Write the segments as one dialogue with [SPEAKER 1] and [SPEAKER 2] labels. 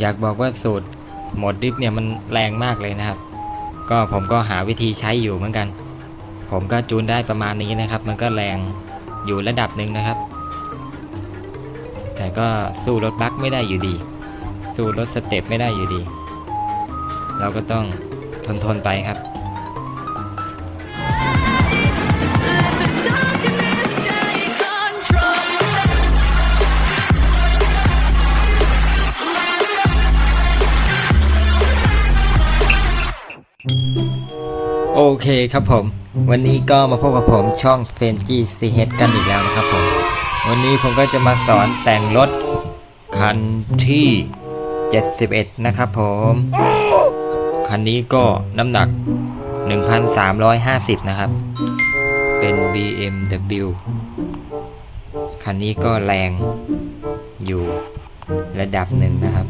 [SPEAKER 1] อยากบอกว่าสูตรหมดดิฟเนี่ยมันแรงมากเลยนะครับ ก็ผมก็หาวิธีใช้อยู่เหมือนกัน ผมก็จูนได้ประมาณนี้นะครับ มันก็แรงอยู่ระดับหนึ่งนะครับ แต่ก็สู้รถบัคไม่ได้อยู่ดี สู้รถสเต็ปไม่ได้อยู่ดี เราก็ต้องทนทนไปครับ โอเคครับผม วันนี้ก็มาพบกับผมช่องเฟนจี้ซีเฮดกันอีกแล้วนะครับผม วันนี้ผมก็จะมาสอนแต่งรถคันที่ 71 นะครับผม คันนี้ก็น้ำหนัก 1,350 นะครับ เป็น BMW คันนี้ก็แรงอยู่ระดับหนึ่งนะครับ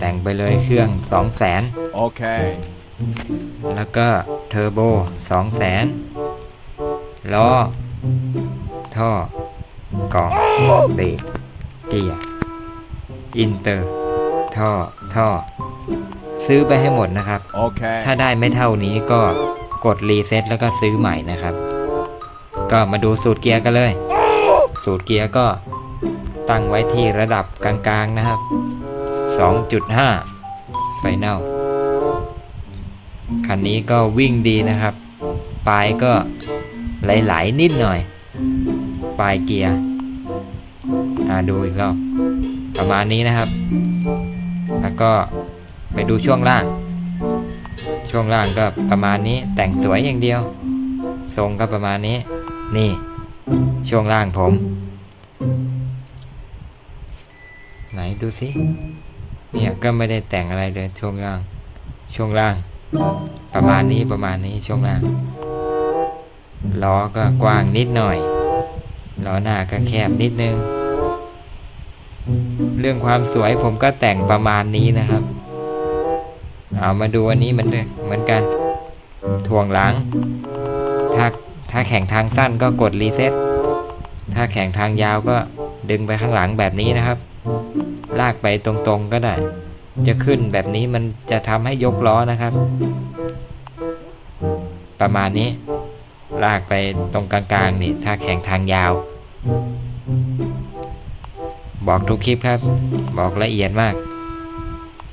[SPEAKER 1] แต่งไปเลยเครื่อง 200,000
[SPEAKER 2] Okay.
[SPEAKER 1] แล้วก็เทอร์โบสองแสนล้อ ท่อกล่องเบรกเกียร์อินเตอร์ ท่อ ท่อ ซื้อไปให้หมดนะครับ
[SPEAKER 2] Okay.
[SPEAKER 1] ถ้าได้ไม่เท่านี้ก็กดรีเซ็ตแล้วก็ซื้อใหม่นะครับ ก็มาดูสูตรเกียร์กันเลย สูตรเกียร์ก็ตั้งไว้ที่ระดับกลางๆนะครับ 2.5 ไฟแนล คันนี้ก็วิ่งดีนะครับ ปลายก็ไหลๆนิดหน่อย ปลายเกียร์อ่าดูอีกรอบประมาณนี้นะครับ แล้วก็ไปดูช่วงล่าง ช่วงล่างก็ประมาณนี้แต่งสวยอย่างเดียว ทรงก็ประมาณนี้ นี่ ช่วงล่างผม ไหนดูสิเนี่ยก็ไม่ได้แต่งอะไรเลยช่วงล่าง ช่วงล่าง ประมาณนี้ประมาณนี้ช่วงล่างล้อก็กว้างนิดหน่อยล้อหน้าก็แคบนิดนึง เรื่องความสวยผมก็แต่งประมาณนี้นะครับ เอามาดูอันนี้เหมือนเดิมเหมือนกันถ่วงหลัง ถ้าถ้าแข่งทางสั้นก็กดรีเซ็ตถ้าแข่งทางยาวก็ดึงไปข้างหลังแบบนี้นะครับ ลากไปตรงๆก็ได้ จะขึ้นแบบนี้มันจะทำให้ยกล้อนะครับ ประมาณนี้ ลากไปตรงกลางๆนี่ถ้าแข่งทางยาว บอกทุกคลิปครับ บอกละเอียดมาก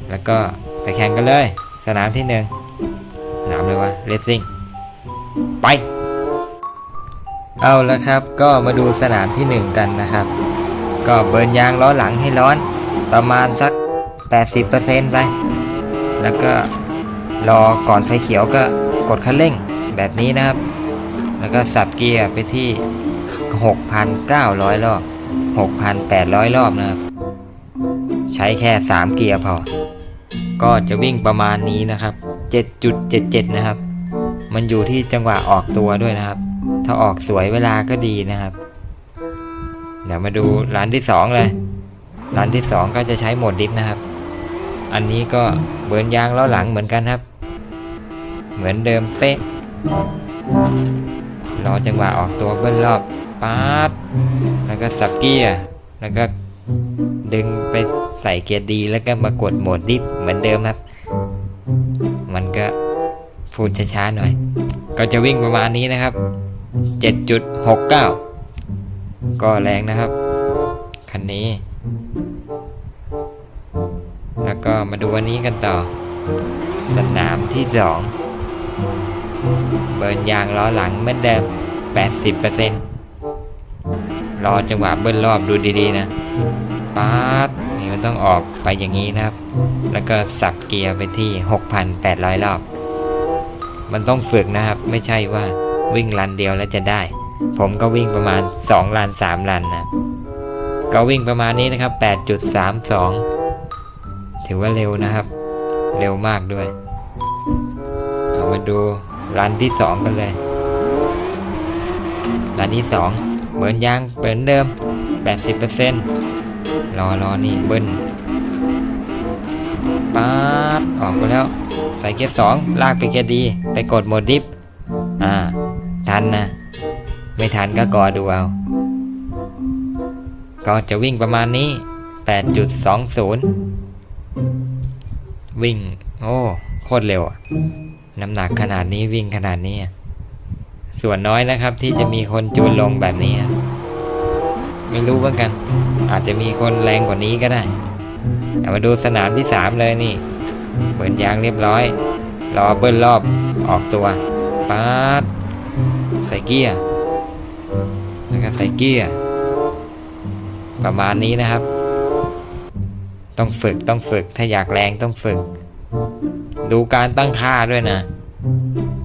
[SPEAKER 1] แล้วก็ไปแข่งกันเลย สนามที่หนึ่งสนามเลยวะเลสซิ่งไปเอาละครับก็มาดูสนามที่หนึ่งกันนะครับ ก็เบิร์นยางล้อหลังให้ร้อนประมาณสัก 80%ไป แล้วก็รอก่อนไฟเขียวก็กดคันเร่งแบบนี้นะครับ แล้วก็สับเกียร์ไปที่ 6,900 รอบ 6,800 รอบนะครับ ใช้แค่ 3 เกียร์พอ ก็จะวิ่งประมาณนี้นะครับ 7.77 นะครับ มันอยู่ที่จังหวะออกตัวด้วยนะครับ ถ้าออกสวยเวลาก็ดีนะครับ เดี๋ยวมาดูร้านที่ 2 เลยร้านที่ 2 ก็จะใช้โหมดดิฟนะครับ อันนี้ก็เบิร์นยางล้อหลังเหมือนกันครับ เหมือนเดิมเป๊ะรอจังหวะออกตัวเบิ้ลรอบปาดแล้วก็สับเกียร์แล้วก็ดึงไปใส่เกียร์ดีแล้วก็มากดโหมดดิฟเหมือนเดิมครับ มันก็พูดช้าๆหน่อย ก็จะวิ่งประมาณนี้นะครับ 7.69 ก็แรงนะครับ คันนี้ ก็มาดูวันนี้กันต่อ สนามที่สองเบิร์นยางล้อหลังเหมือนเดิม 80%รอจังหวะเบิ้ลรอบดูดีๆนะป๊าดนี่มันต้องออกไปอย่างนี้นะครับ แล้วก็สับเกียร์ไปที่ 6,800 รอบ มันต้องฝึกนะครับ ไม่ใช่ว่าวิ่งรันเดียวแล้วจะได้ ผมก็วิ่งประมาณ 2 ลัน 3 ลันนะก็วิ่งประมาณนี้นะครับ 8.32 ถือว่าเร็วนะครับ เร็วมากด้วยเอามาดูรันที่2กันเลยรันที่2เบิร์นยางเปิดเดิม 80%รอรอนี่เบิ้ลป๊าดออกไปแล้ว ใส่เกียร์2ลากไปเกียร์ดี ไปกดโหมดดิฟอ่า ทันนะ ไม่ทันก็กอดูเอาก็จะวิ่งประมาณนี้ 8.20 วิ่ง โอ้โคตรเร็วน้ำหนักขนาดนี้วิ่งขนาดนี้ ส่วนน้อยนะครับที่จะมีคนจูนลงแบบนี้ ไม่รู้เหมือนกัน อาจจะมีคนแรงกว่านี้ก็ได้เอามาดูสนามที่ 3 เลยนี่เบิร์นยางเรียบร้อย รอเบิ้ลรอบออกตัวป๊าดใส่เกียร์แล้วก็ใส่เกียร์ประมาณนี้นะครับ ต้องฝึกต้องฝึก ถ้าอยากแรงต้องฝึก ดูการตั้งค่าด้วยนะ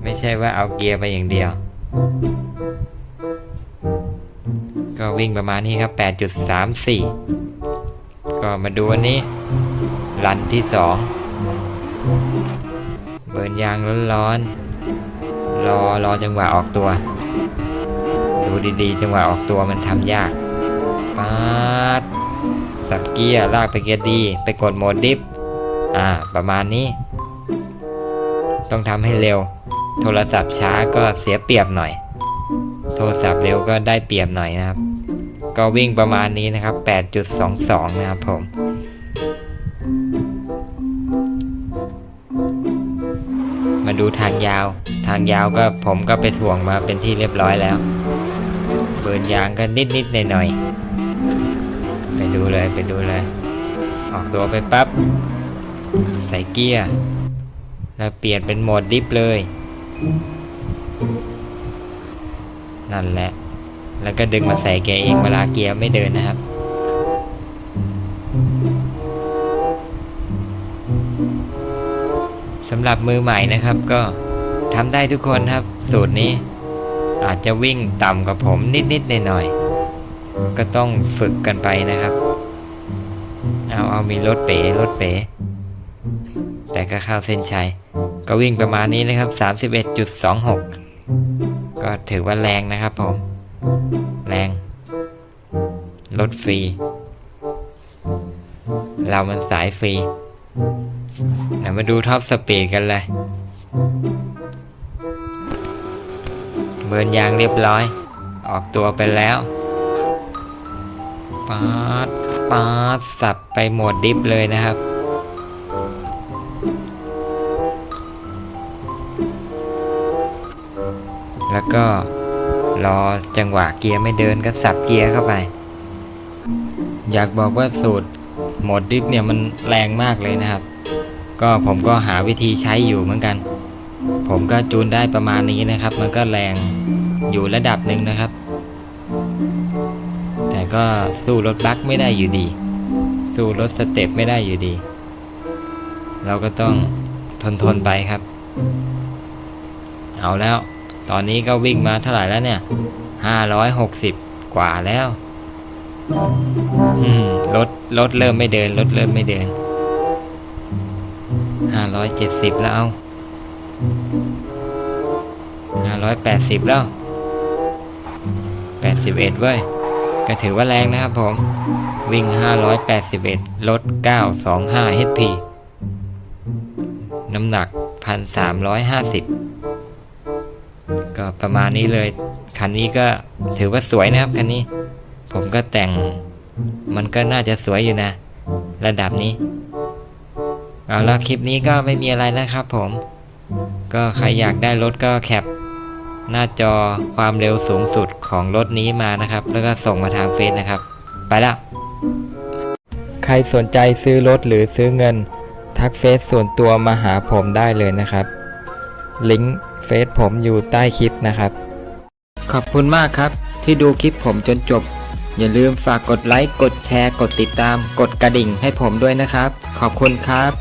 [SPEAKER 1] ไม่ใช่ว่าเอาเกียร์ไปอย่างเดียว ก็วิ่งประมาณนี้ครับ 8.34 ก็มาดูวันนี้ รันที่สองเบิร์นยางร้อนๆรอรอจังหวะออกตัว ดูดีๆ จังหวะออกตัวมันทำยากป๊าด สับเกียร์ลากไปเกียร์ดี ไปกดโหมดดิฟ อ่า ประมาณนี้ ต้องทำให้เร็ว โทรศัพท์ช้าก็เสียเปรียบหน่อย โทรศัพท์เร็วก็ได้เปรียบหน่อยนะครับ ก็วิ่งประมาณนี้นะครับ 8.22 นะครับผมมาดูทางยาว ทางยาวก็ผมก็ไปถ่วงมาเป็นที่เรียบร้อยแล้ว เบิร์นยางก็นิดนิดหน่อยหน่อยๆ ดูเลยไปดูเลย ออกตัวไปปั๊บใส่เกียร์แล้วเปลี่ยนเป็นโหมดดิฟเลย นั่นแหละ แล้วก็ดึงมาใส่เกียร์เองเวลาเกียร์ไม่เดินนะครับสำหรับมือใหม่นะครับก็ทำได้ทุกคนครับ สูตรนี้ อาจจะวิ่งต่ำกว่าผมนิดๆหน่อยๆ ก็ต้องฝึกกันไปนะครับ เอาเอามีรถเป๋รถเป๋ แต่ก็เข้าเส้นชัย ก็วิ่งประมาณนี้นะครับ 31.26 ก็ถือว่าแรงนะครับผม แรง รถฟรี เรามันสายฟรีเดี๋ยวมาดูท็อปสปีดกันเลย เบิร์นยางเรียบร้อย ออกตัวไปแล้ว ปาดปาดสับไปหมดดิฟเลยนะครับ แล้วก็รอจังหวะเกียร์ไม่เดินก็สับเกียร์เข้าไป อยากบอกว่าสูตรโหมดดิฟเนี่ยมันแรงมากเลยนะครับ ก็ผมก็หาวิธีใช้อยู่เหมือนกัน ผมก็จูนได้ประมาณนี้นะครับ มันก็แรงอยู่ระดับหนึ่งนะครับ ก็สู้รถบัคไม่ได้อยู่ดี สู้รถสเต็ปไม่ได้อยู่ดี เราก็ต้องทนทนไปครับ เอาแล้ว ตอนนี้ก็วิ่งมาเท่าไหร่แล้วเนี่ยห้าร้อยหกสิบกว่าแล้วรถรถเริ่มไม่เดินรถเริ่มไม่เดินห้าร้อยเจ็ดสิบแล้วเอาห้าร้อยแปดสิบแล้วแปดสิบเอ็ดเว้ย ก็ถือว่าแรงนะครับผม วิ่งห้าร้อยแปดสิบเอ็ดลดเก้าสองห้า HP น้ำหนักพันสามร้อยห้าสิบก็ประมาณนี้เลย คันนี้ก็ถือว่าสวยนะครับคันนี้ ผมก็แต่งมันก็น่าจะสวยอยู่นะ ระดับนี้ เอาละคลิปนี้ก็ไม่มีอะไรแล้วครับผม ก็ใครอยากได้รถก็แคป หน้าจอความเร็วสูงสุดของรถนี้มานะครับ แล้วก็ส่งมาทางเฟซนะครับ ไปละใครสนใจซื้อรถหรือซื้อเงิน ทักเฟซส่วนตัวมาหาผมได้เลยนะครับ ลิงก์เฟซผมอยู่ใต้คลิปนะครับ ขอบคุณมากครับ ที่ดูคลิปผมจนจบ อย่าลืมฝากกดไลค์ กดแชร์ กดติดตาม กดกระดิ่งให้ผมด้วยนะครับ ขอบคุณครับ